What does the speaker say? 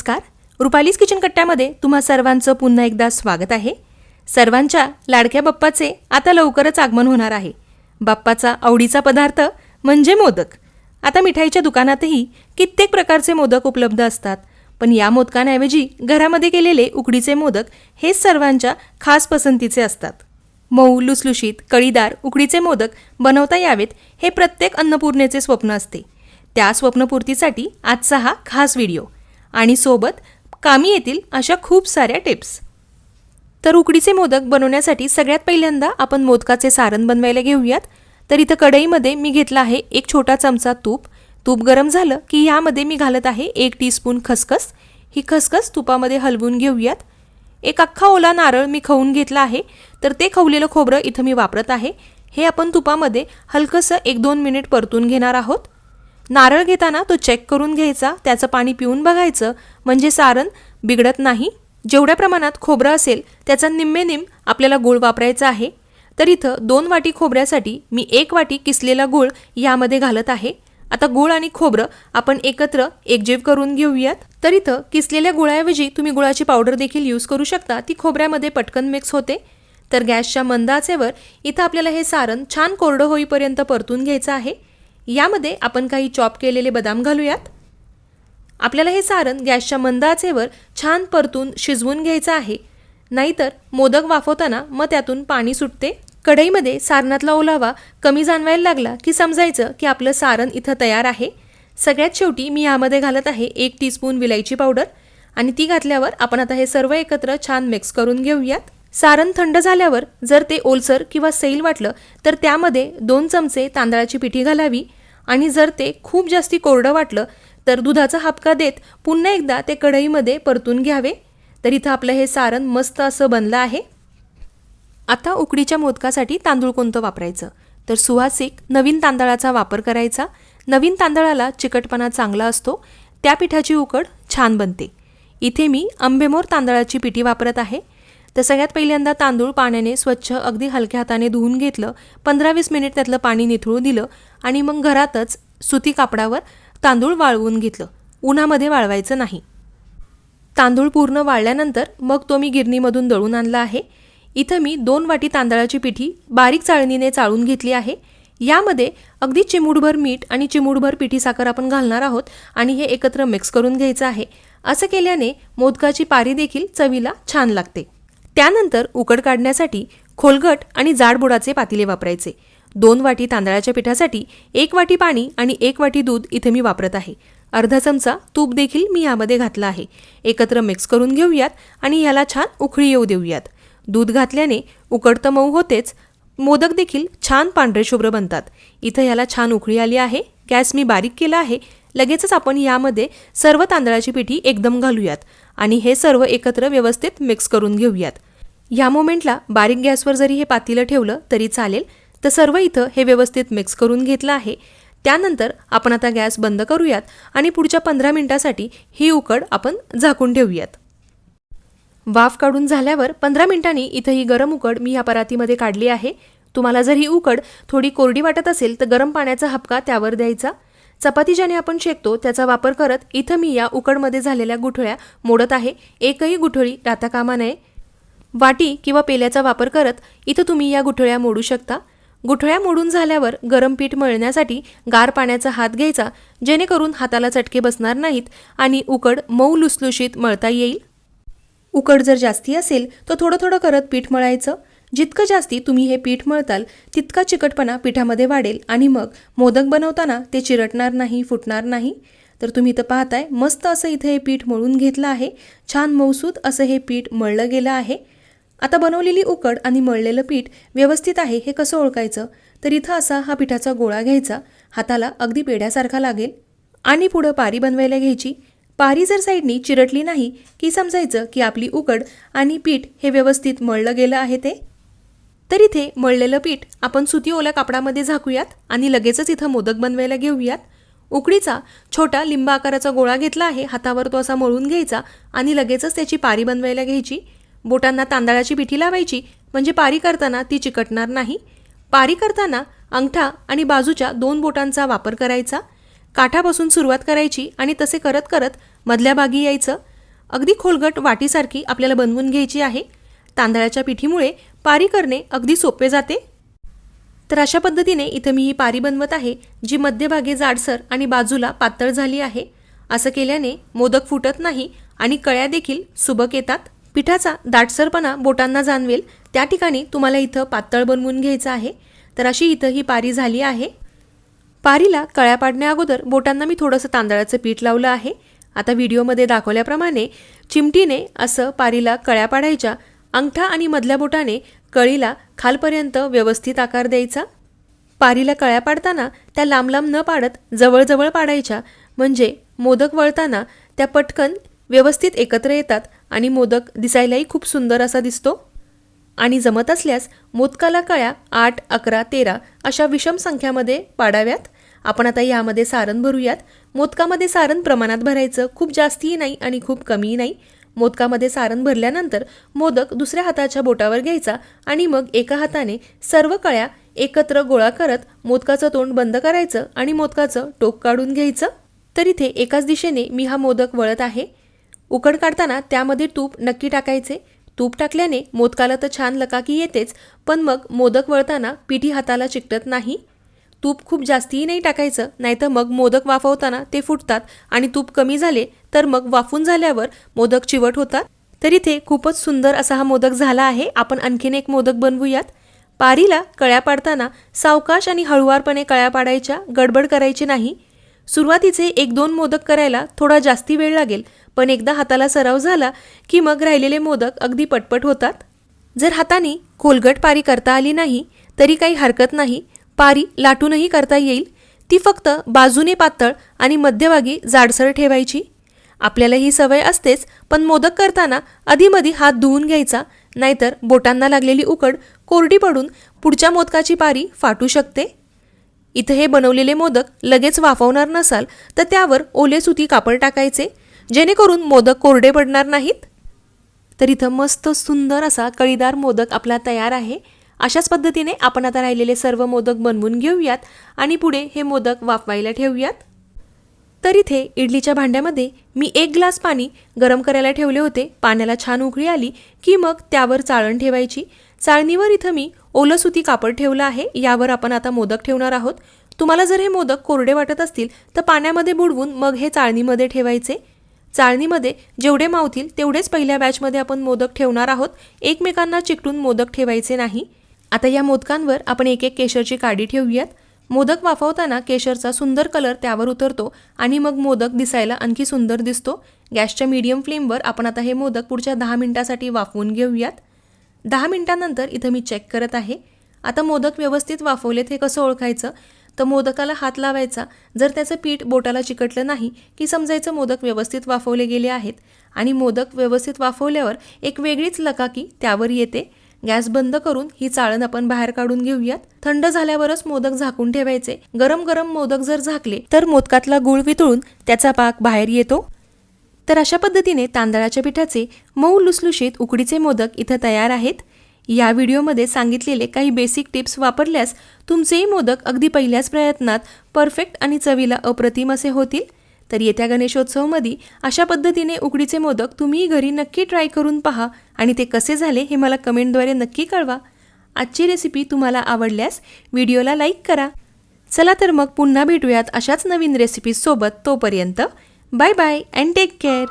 नमस्कार. रुपालीस किचन कट्ट्यामध्ये तुम्हा सर्वांचं पुन्हा एकदा स्वागत आहे. सर्वांच्या लाडक्या बाप्पाचे आता लवकरच आगमन होणार आहे. बाप्पाचा आवडीचा पदार्थ म्हणजे मोदक. आता मिठाईच्या दुकानातही कित्येक प्रकारचे मोदक उपलब्ध असतात. पण या मोदकांऐवजी घरामध्ये केलेले उकडीचे मोदक हेच सर्वांच्या खास पसंतीचे असतात. मऊ लुसलुशीत कळीदार उकडीचे मोदक बनवता यावेत हे प्रत्येक अन्नपूर्णेचे स्वप्न असते. त्या स्वप्नपूर्तीसाठी आजचा हा खास व्हिडिओ. आणि सोबत कामी येतील अशा खूप साऱ्या टिप्स. तर उकडीचे मोदक बनवण्यासाठी सगळ्यात पहिल्यांदा आपण मोदकाचे सारण बनवायला घेऊयात. तर इथं कढईमध्ये मी घेतला आहे एक छोटा चमचा तूप. तूप गरम झालं की यामध्ये मी घालत आहे एक टीस्पून खसखस. ही खसखस तुपामध्ये हलवून घेऊयात. एक अख्खा ओला नारळ मी खवून घेतला आहे. तर ते खवलेलं खोबरं इथं मी वापरत आहे. हे आपण तुपामध्ये हलकंसं एक दोन मिनिट परतून घेणार आहोत. नारळ घेताना तो चेक करून घ्यायचा त्याचं पाणी पिऊन बघायचं. म्हणजे सारण बिघडत नाही. जेवढ्या प्रमाणात खोबरं असेल त्याचा निम्मे निम आपल्याला गूळ वापरायचा आहे. तर इथं दोन वाटी खोबऱ्यासाठी मी एक वाटी किसलेला गूळ यामध्ये घालत आहे. आता गूळ आणि खोबरं आपण एकत्र एकजीव करून घेऊयात. तर इथं किसलेल्या गुळाऐवजी तुम्ही गुळाची पावडर देखील यूज करू शकता. ती खोबऱ्यामध्ये पटकन मिक्स होते. तर गॅसच्या मंदाचेवर इथं आपल्याला हे सारण छान कोरडं होईपर्यंत परतून घ्यायचं आहे. यामध्ये आपण काही चॉप केलेले बदाम घालूयात. आपल्याला हे सारण गॅसच्या मंद आचेवर छान परतून शिजवून घ्यायचं आहे. नाहीतर मोदक वाफवताना मग त्यातून पाणी सुटते. कढईमध्ये सारणातला ओलावा कमी जाणवायला लागला की समजायचं की आपलं सारण इथं तयार आहे. सगळ्यात शेवटी मी यामध्ये घालत आहे एक टीस्पून विलायची पावडर आणि ती घातल्यावर आपण आता हे सर्व एकत्र छान मिक्स करून घेऊयात. सारण थंड झाल्यावर जर ते ओलसर किंवा सैल वाटलं तर त्यामध्ये दोन चमचे तांदळाची पिठी घालावी. आणि जर ते खूप जास्ती कोरडं वाटलं तर दुधाचा हापका देत पुन्हा एकदा ते कढईमध्ये परतून घ्यावे. तर इथं आपलं हे सारण मस्त असं बनलं आहे. आता उकडीच्या मोदकासाठी तांदूळ कोणतं वापरायचं? तर सुवासिक नवीन तांदळाचा वापर करायचा. नवीन तांदळाला चिकटपणा चांगला असतो. त्या पिठाची उकड छान बनते. इथे मी आंबेमोर तांदळाची पिठी वापरत आहे. तर सगळ्यात पहिल्यांदा तांदूळ पाण्याने स्वच्छ अगदी हलक्या हाताने धुवून घेतलं पंधरा वीस मिनिट त्यातलं पाणी निथळू दिलं आणि मग घरातच सुती कापडावर तांदूळ वाळवून घेतलं. उन्हामध्ये वाळवायचं नाही. तांदूळ पूर्ण वाळल्यानंतर मग तो मी गिरणीमधून दळून आणला आहे. इथं मी दोन वाटी तांदळाची पिठी बारीक चाळणीने चाळून घेतली आहे. यामध्ये अगदी चिमूडभर मीठ आणि चिमूडभर पिठी साखर आपण घालणार आहोत आणि हे एकत्र मिक्स करून घ्यायचं आहे. असं केल्याने मोदकाची पारी देखील चवीला छान लागते. त्यानंतर उकड काढण्यासाठी खोलगट आणि जाडबुडाचे पातिले वापरायचे. दोन वाटी तांदळाच्या पिठासाठी एक वाटी पाणी आणि एक वाटी दूध इथे मी वापरत आहे. अर्धा चमचा तूप देखील मी यामध्ये घातला आहे. एकत्र मिक्स करून घेऊयात आणि ह्याला छान उखळी येऊ देऊयात. दूध घातल्याने उकडतं मऊ होतेच. मोदक देखील छान पांढरे शुभ्र बनतात. इथं ह्याला छान उखळी आली आहे. गॅस मी बारीक केला आहे. लगेचच आपण यामध्ये सर्व तांदळाची पिठी एकदम घालूयात आणि हे सर्व एकत्र व्यवस्थित मिक्स करून घेऊयात. या मोमेंटला बारीक गॅसवर जरी हे पातीलं ठेवलं तरी चालेल तर सर्व इथं हे व्यवस्थित मिक्स करून घेतलं आहे. त्यानंतर आपण आता गॅस बंद करूयात आणि पुढच्या पंधरा मिनिटासाठी ही उकड आपण झाकून ठेवूयात. वाफ काढून झाल्यावर पंधरा मिनिटांनी इथं ही गरम उकड मी या परातीमध्ये काढली आहे. तुम्हाला जर ही उकड थोडी कोरडी वाटत असेल तर गरम पाण्याचा हपका त्यावर द्यायचा. चपाती ज्याने आपण शेकतो त्याचा वापर करत इथं मी या उकडमध्ये झालेल्या गुठळ्या मोडत आहे. एकही गुठळी राहता कामा नये. वाटी किंवा पेल्याचा वापर करत इथं तुम्ही या गुठळ्या मोडू शकता. गुठळ्या मोडून झाल्यावर गरम पीठ मळण्यासाठी गार पाण्याचा हात घ्यायचा जेणेकरून हाताला चटके बसणार नाहीत आणि उकड मऊ लुसलुशीत मळता येईल. उकड जर जास्ती असेल तर थोडं थोडं करत पीठ मळायचं. जितकं जास्ती तुम्ही हे पीठ मळताल तितका चिकटपणा पिठामध्ये वाढेल आणि मग मोदक बनवताना ते चिरटणार नाही फुटणार नाही. तर तुम्ही इथं पाहताय मस्त असं इथे हे पीठ मळून घेतलं आहे. छान मौसूद असं हे पीठ मळलं गेलं आहे. आता बनवलेली उकड आणि मळलेलं पीठ व्यवस्थित आहे हे कसं ओळखायचं? तर इथं असा हा पिठाचा गोळा घ्यायचा. हाताला अगदी पेढ्यासारखा लागेल. आणि पुढं पारी बनवायला घ्यायची. पारी जर साईडनी चिरटली नाही की समजायचं की आपली उकड आणि पीठ हे व्यवस्थित मळलं गेलं आहे ते? तर इथे मळलेलं पीठ आपण सुती ओल्या कापडामध्ये झाकूयात आणि लगेचच इथं मोदक बनवायला घेऊयात. उकडीचा छोटा लिंबा आकाराचा गोळा घेतला आहे हातावर तो असा मळून घ्यायचा आणि लगेचच त्याची पारी बनवायला घ्यायची. बोटांना तांदळाची पिठी लावायची म्हणजे पारी करताना ती चिकटणार नाही. पारी करताना अंगठा आणि बाजूच्या दोन बोटांचा वापर करायचा. काठापासून सुरुवात करायची आणि तसे करत करत मधल्या भागी यायचं. अगदी खोलगट वाटीसारखी आपल्याला बनवून घ्यायची आहे. तांदळाच्या पिठीमुळे पारी करणे अगदी सोपे जाते. तर अशा पद्धतीने इथं मी ही पारी बनवत आहे जी मध्यभागी जाडसर आणि बाजूला पातळ झाली आहे. असं केल्याने मोदक फुटत नाही आणि कळ्या देखील सुबक येतात. पिठाचा दाटसरपणा बोटांना जाणवेल त्या ठिकाणी तुम्हाला इथं पातळ बनवून घ्यायचं आहे. तर अशी इथं ही पारी झाली आहे. पारीला कळ्या पाडण्या अगोदर बोटांना मी थोडंसं तांदळाचं पीठ लावलं आहे. आता व्हिडिओमध्ये दाखवल्याप्रमाणे चिमटीने असं पारीला कळ्या पाडायच्या अंगठा आणि मधल्या बोटाने कळीला खालपर्यंत व्यवस्थित आकार द्यायचा. पारीला कळ्या पाडताना त्या लांब लांब न पाडत जवळजवळ पाडायच्या. म्हणजे मोदक वळताना त्या पटकन व्यवस्थित एकत्र येतात आणि मोदक दिसायलाही खूप सुंदर असा दिसतो. आणि जमत असल्यास मोदकाला कळ्या आठ अकरा तेरा अशा विषम संख्यामध्ये पाडाव्यात. आपण आता यामध्ये सारण भरूयात. मोदकामध्ये सारण प्रमाणात भरायचं खूप जास्तही नाही आणि खूप कमीही नाही. मोदकामध्ये सारण भरल्यानंतर मोदक दुसऱ्या हाताच्या बोटावर घ्यायचा आणि मग एका हाताने सर्व कळ्या एकत्र गोळा करत मोदकाचं तोंड बंद करायचं आणि मोदकाचं टोक काढून घ्यायचं. तर इथे एकाच दिशेने मी हा मोदक वळत आहे. उकड काढताना त्यामध्ये तूप नक्की टाकायचे. तूप टाकल्याने मोदकाला तर छान लकाकी येतेच पण मग मोदक वळताना पिठी हाताला चिकटत नाही. तूप खूप जास्तीही नाही टाकायचं नाहीतर मग मोदक वाफवताना ते फुटतात आणि तूप कमी झाले तर मग वाफून झाल्यावर मोदक चिवट होतात. तर इथे खूपच सुंदर असा हा मोदक झाला आहे. आपण आणखीन एक मोदक बनवूयात. पारीला कळ्या पाडताना सावकाश आणि हळुवारपणे कळ्या पाडायच्या गडबड करायची नाही. सुरुवातीचे एक दोन मोदक करायला थोडा जास्ती वेळ लागेल पण एकदा हाताला सराव झाला की मग राहिलेले मोदक अगदी पटपट होतात. जर हाताने खोलगट पारी करता आली नाही तरी काही हरकत नाही. पारी लाटूनही करता येईल. ती फक्त बाजूने पातळ आणि मध्यभागी जाडसर ठेवायची. आपल्याला ही सवय असतेच पण मोदक करताना अधीमधी हात धुवून घ्यायचा नाहीतर बोटांना लागलेली उकड कोरडी पडून पुढच्या मोदकाची पारी फाटू शकते. इथं हे बनवलेले मोदक लगेच वाफवणार नसाल तर त्यावर ओले सुती कापड टाकायचे जेणेकरून मोदक कोरडे पडणार नाहीत. तर इथं मस्त सुंदर असा कळीदार मोदक आपला तयार आहे. अशाच पद्धतीने आपण आता राहिलेले सर्व मोदक बनवून घेऊयात आणि पुढे हे मोदक वाफवायला ठेवूयात. तर इथे इडलीच्या भांड्यामध्ये मी एक ग्लास पाणी गरम करायला ठेवले होते. पाण्याला छान उकळी आली की मग त्यावर चाळण ठेवायची. चाळणीवर इथं मी ओलं सुती कापड ठेवलं आहे. यावर आपण आता मोदक ठेवणार आहोत. तुम्हाला जर हे मोदक कोरडे वाटत असतील तर पाण्यामध्ये बुडवून मग हे चाळणीमध्ये ठेवायचे. चाळणीमध्ये जेवढे मावतील तेवढेच पहिल्या बॅचमध्ये आपण मोदक ठेवणार आहोत. एकमेकांना चिकटून मोदक ठेवायचे नाही. आता या मोदकांवर आपण एक एक केशरची काडी ठेवूयात. मोदक वाफवताना केशरचा सुंदर कलर त्यावर उतरतो आणि मग मोदक दिसायला आणखी सुंदर दिसतो. गॅसच्या मीडियम फ्लेमवर आपण आता हे मोदक पुढच्या दहा मिनिटासाठी वाफवून घेऊयात. दहा मिनिटानंतर इथं मी चेक करत आहे. आता मोदक व्यवस्थित वाफवलेत हे कसं ओळखायचं? तर मोदकाला हात लावायचा. जर त्याचं पीठ बोटाला चिकटलं नाही की समजायचं मोदक व्यवस्थित वाफवले गेले आहेत आणि मोदक व्यवस्थित वाफवल्यावर एक वेगळीच लकाकी त्यावर येते. गॅस बंद करून ही चाळण आपण बाहेर काढून घेऊयात. थंड झाल्यावरच मोदक झाकून ठेवायचे. गरम गरम मोदक जर झाकले तर मोदकातला गुळ वितळून त्याचा पाक बाहेर येतो. तर अशा पद्धतीने तांदळाच्या पिठाचे मऊ लुसलुशीत उकडीचे मोदक इथं तयार आहेत. या व्हिडिओमध्ये सांगितलेले काही बेसिक टिप्स वापरल्यास तुमचेही मोदक अगदी पहिल्याच प्रयत्नात परफेक्ट आणि चवीला अप्रतिम असे होतील. तर येत्या गणेशोत्सवमध्ये अशा पद्धतीने उकडीचे मोदक तुम्ही घरी नक्की ट्राय करून पहा आणि ते कसे झाले हे मला कमेंटद्वारे नक्की कळवा. आजची रेसिपी तुम्हाला आवडल्यास व्हिडिओला लाईक करा. चला तर मग पुन्हा भेटूयात अशाच नवीन रेसिपीजसोबत तोपर्यंत bye bye and take care